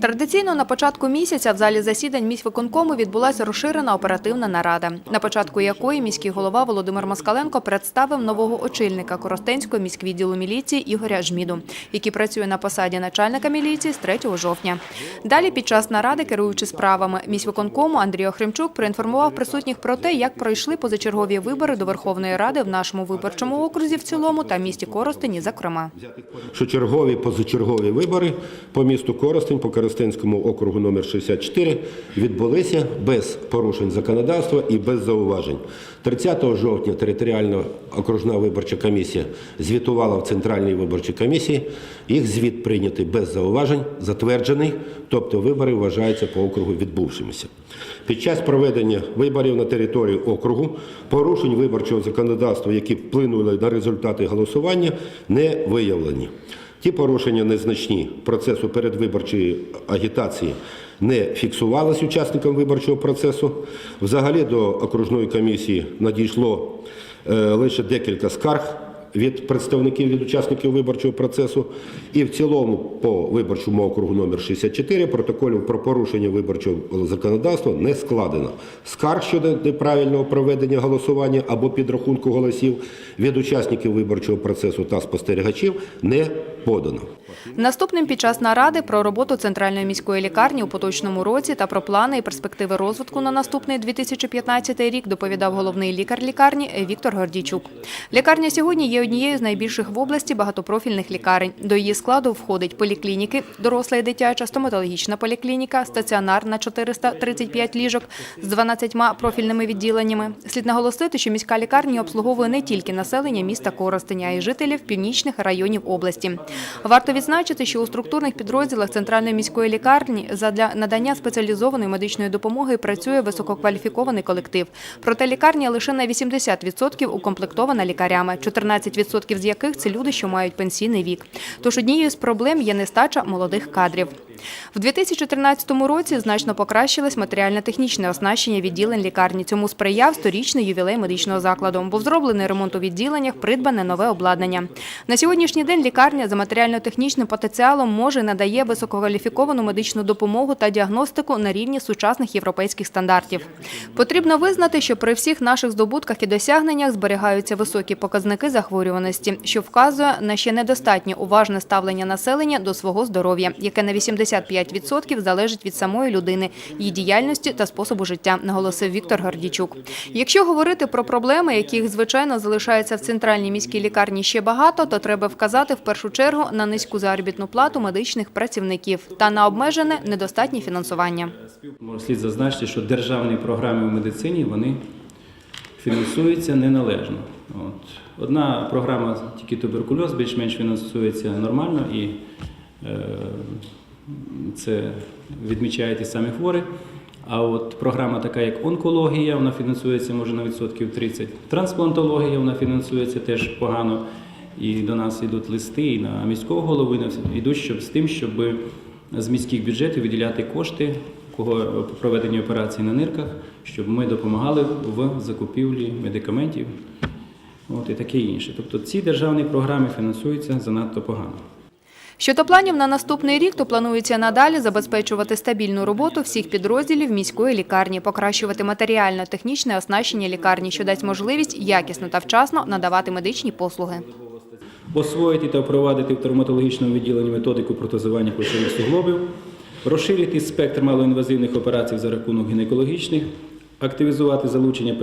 Традиційно на початку місяця в залі засідань міськвиконкому відбулася розширена оперативна нарада, на початку якої міський голова Володимир Москаленко представив нового очільника Коростенського міськвідділу міліції Ігоря Жміду, який працює на посаді начальника міліції з 3 жовтня. Далі під час наради, керуючи справами міськвиконкому, Андрій Охримчук проінформував присутніх про те, як пройшли позачергові вибори до Верховної Ради в нашому виборчому окрузі в цілому та місті Коростені, зокрема. що чергові позачергові вибори по місту Коростень, по Коростенському округу номер 64 відбулися без порушень законодавства і без зауважень. 30 жовтня територіальна окружна виборча комісія звітувала в Центральній виборчій комісії. Їх звіт прийнятий без зауважень, затверджений, тобто вибори вважаються по округу відбувшимися. Під час проведення виборів на території округу порушень виборчого законодавства, які вплинули на результати голосування, не виявлені. Ті порушення незначні процесу передвиборчої агітації не фіксувались учасникам виборчого процесу. Взагалі до окружної комісії надійшло е, лише декілька скарг від представників від учасників виборчого процесу. І в цілому по виборчому округу номер 64 протоколів про порушення виборчого законодавства не складено. Скарг щодо неправильного проведення голосування або підрахунку голосів від учасників виборчого процесу та спостерігачів не подано. Наступним під час наради про роботу центральної міської лікарні у поточному році та про плани і перспективи розвитку на наступний 2015 рік доповідав головний лікар лікарні Віктор Гордійчук. Лікарня сьогодні є однією з найбільших в області багатопрофільних лікарень. До її складу входить поліклініки, доросла і дитяча, стоматологічна поліклініка, стаціонар на 435 ліжок з 12 профільними відділеннями. Слід наголосити, що міська лікарня обслуговує не тільки населення міста Коростеня, а й жителів північних районів області. Варто відзначити, що у структурних підрозділах центральної міської лікарні задля надання спеціалізованої медичної допомоги працює висококваліфікований колектив. Проте лікарня лише на 80% укомплектована лікарями, 14% з яких це люди, що мають пенсійний вік. Тож однією з проблем є нестача молодих кадрів. В 2013 році значно покращилось матеріально-технічне оснащення відділень лікарні. Цьому сприяв сторічний ювілей медичного закладу. Був зроблений ремонт у відділеннях, придбане нове обладнання. На сьогоднішній день лікарня за матеріально-технічним потенціалом може надає висококваліфіковану медичну допомогу та діагностику на рівні сучасних європейських стандартів. Потрібно визнати, що при всіх наших здобутках і досягненнях зберігаються високі показники захворюваності, що вказує на ще недостатньо уважне ставлення населення до свого здоров'я, яке на 85% залежить від самої людини, її діяльності та способу життя, наголосив Віктор Гордічук. Якщо говорити про проблеми, яких звичайно залишається в центральній міській лікарні ще багато, то треба вказати в першу чергу на низьку заробітну плату медичних працівників та на обмежене недостатнє фінансування. Слід зазначити, що державні програми в медицині вони фінансуються неналежно. От. Одна програма тільки туберкульоз більш-менш фінансується нормально і е, це відмічають і самі хворі. А от програма така, як онкологія, вона фінансується може на відсотків 30. Трансплантологія вона фінансується теж погано. І до нас йдуть листи і на міського всі- йдуть щоб, з тим, щоб з міських бюджетів виділяти кошти кого по проведенню операцій на нирках, щоб ми допомагали в закупівлі медикаментів от, і таке інше. Тобто ці державні програми фінансуються занадто погано. Щодо планів на наступний рік, то планується надалі забезпечувати стабільну роботу всіх підрозділів міської лікарні, покращувати матеріально-технічне оснащення лікарні, що дасть можливість якісно та вчасно надавати медичні послуги. освоїти та впровадити в травматологічному відділенні методику протезування плечових суглобів, розширити спектр малоінвазивних операцій за рахунок гінекологічних, активізувати залучення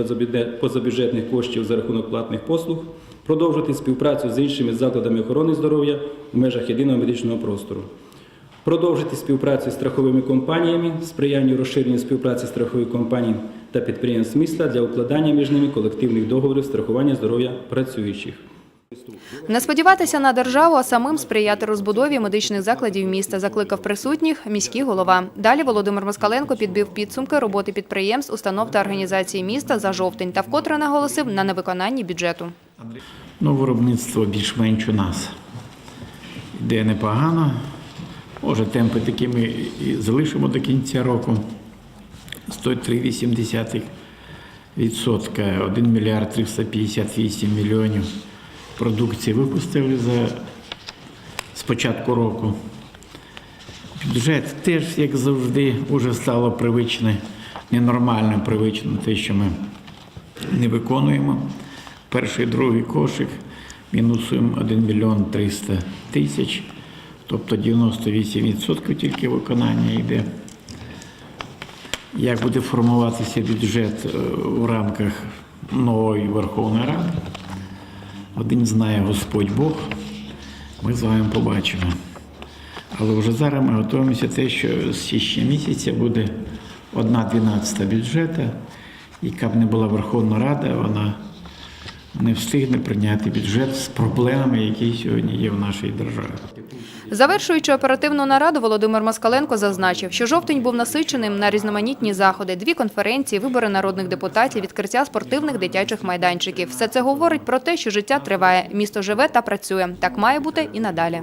позабюджетних коштів за рахунок платних послуг, продовжити співпрацю з іншими закладами охорони здоров'я в межах єдиного медичного простору. Продовжити співпрацю з страховими компаніями, сприянню розширенню співпраці страхових компаній та підприємств міста для укладання між ними колективних договорів страхування здоров'я працюючих. Не сподіватися на державу, а самим сприяти розбудові медичних закладів міста, закликав присутніх міський голова. Далі Володимир Москаленко підбив підсумки роботи підприємств, установ та організацій міста за жовтень та вкотре наголосив на невиконанні бюджету. Ну, виробництво більш-менш у нас йде непогано. Може, темпи такі ми і залишимо до кінця року. 103,8 відсотка, 1 мільярд 358 мільйонів продукції випустили за з року. Бюджет теж, як завжди, уже стало привичне, ненормально привично те, що ми не виконуємо. Перший, другий кошик мінусуємо 1 мільйон 300 тисяч, тобто 98% тільки виконання йде. Як буде формуватися бюджет е, у рамках нової Верховної Ради? Один знає Господь Бог, ми з вами побачимо. Але вже зараз ми готуємося те, що з січня місяця буде одна дванадцята бюджета, яка б не була Верховна Рада, вона не встигне прийняти бюджет з проблемами, які сьогодні є в нашій державі. Завершуючи оперативну нараду, Володимир Москаленко зазначив, що жовтень був насиченим на різноманітні заходи, дві конференції, вибори народних депутатів, відкриття спортивних дитячих майданчиків. Все це говорить про те, що життя триває, місто живе та працює. Так має бути і надалі.